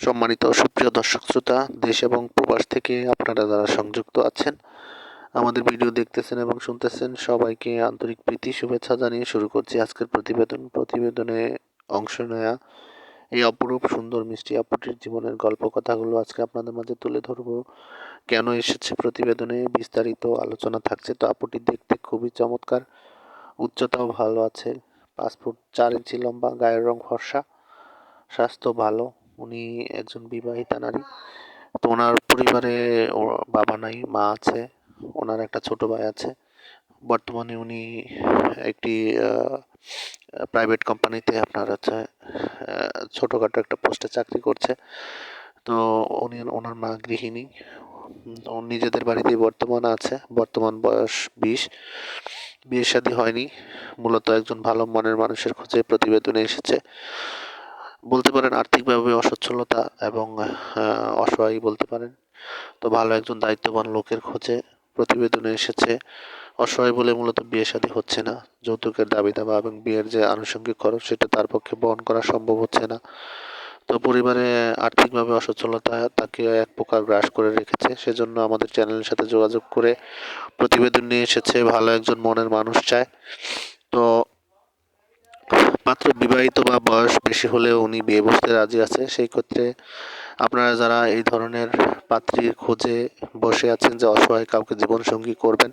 সম্মানিত সুপ্রিয় দর্শক শ্রোতা, দেশ এবং প্রবাস থেকে আপনারা যারা সংযুক্ত আছেন, আমাদের ভিডিও দেখতেছেন এবং শুনতেছেন, সবাইকে আন্তরিক প্রীতি, শুভেচ্ছা জানিয়ে শুরু করছি আজকের প্রতিবেদন। প্রতিবেদনে অংশ নেয়া এই অপরূপ সুন্দর মিষ্টি আপুটির জীবনের গল্প কথাগুলো আজকে আপনাদের মাঝে তুলে ধরবো। কেন এসেছে প্রতিবেদনে? বিস্তারিত আলোচনা থাকছে তো আপুটি দেখতে খুবই চমৎকার, উচ্চতাও ভালো আছে, পাঁচ ফুট চার ইঞ্চি লম্বা, গায়ের রং ফর্সা, স্বাস্থ্য ভালো উনি একজন বিবাহিতা নারী। তো ওনার পরিবারে বাবা নাই, মা আছে, ওনার একটা ছোট ভাই আছে। বর্তমানে উনি একটি প্রাইভেট কোম্পানিতে আপনার হচ্ছে ছোটোখাটো একটা পোস্টে চাকরি করছে। তো উনি, ওনার মা গৃহিণী। নিজেদের বাড়িতেই বর্তমান আছে, বর্তমান বয়স বিশ। বিয়ে শাদী হয়নি। মূলত একজন ভালো মনের মানুষের খোঁজে প্রতিবেদনে এসেছে। বলতে পারেন আর্থিকভাবে অসচ্ছলতা এবং অসহায় বলতে পারেন। তো ভালো একজন দায়িত্ববান লোকের খোঁজে প্রতিবেদনে এসেছে, অসহায় বলে মূলত বিয়ে শাদী হচ্ছে না। যৌতুকের দাবি দাবা এবং বিয়ের যে আনুষঙ্গিক খরচ সেটা তার পক্ষে বহন করা সম্ভব হচ্ছে না। তো পরিবারে আর্থিকভাবে অসচ্ছলতা তাকে এক প্রকার গ্রাস করে রেখেছে। সেজন্য আমাদের চ্যানেলের সাথে যোগাযোগ করে প্রতিবেদন নিয়ে এসেছে, ভালো একজন মনের মানুষ চায়। তো পাত্র বিবাহিত বা বয়স বেশি হলেও উনি বিয়ে বসতে রাজি আছে সেই ক্ষেত্রে আপনারা যারা এই ধরনের পাত্রীর খোঁজে বসে আছেন যে অসহায় কাউকে জীবনসঙ্গী করবেন,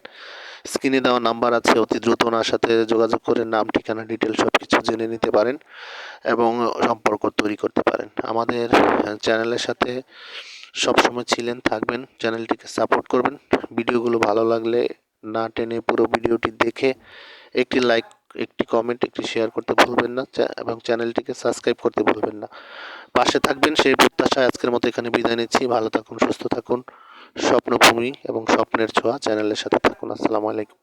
স্ক্রিনে দেওয়া নাম্বার আছে, অতি দ্রুত ওনার সাথে যোগাযোগ করে নাম, ঠিকানা ডিটেল সব কিছু জেনে নিতে পারেন এবং সম্পর্ক তৈরি করতে পারেন। আমাদের চ্যানেলের সাথে সবসময় ছিলেন, থাকবেন, চ্যানেলটিকে সাপোর্ট করবেন। ভিডিওগুলো ভালো লাগলে না টেনে পুরো ভিডিওটি দেখে একটি লাইক একটি কমেন্ট একটি শেয়ার করতে ভুলবেন না এবং চ্যানেলটিকে সাবস্ক্রাইব করতে ভুলবেন না। পাশে থাকবেন সেই প্রত্যাশায় আজকের মতো এখানে বিদায় নিচ্ছি। ভালো থাকুন, সুস্থ থাকুন। স্বপ্নভূমি এবং স্বপ্নের ছোঁয়া চ্যানেলের সাথে থাকুন। আসসালামু আলাইকুম।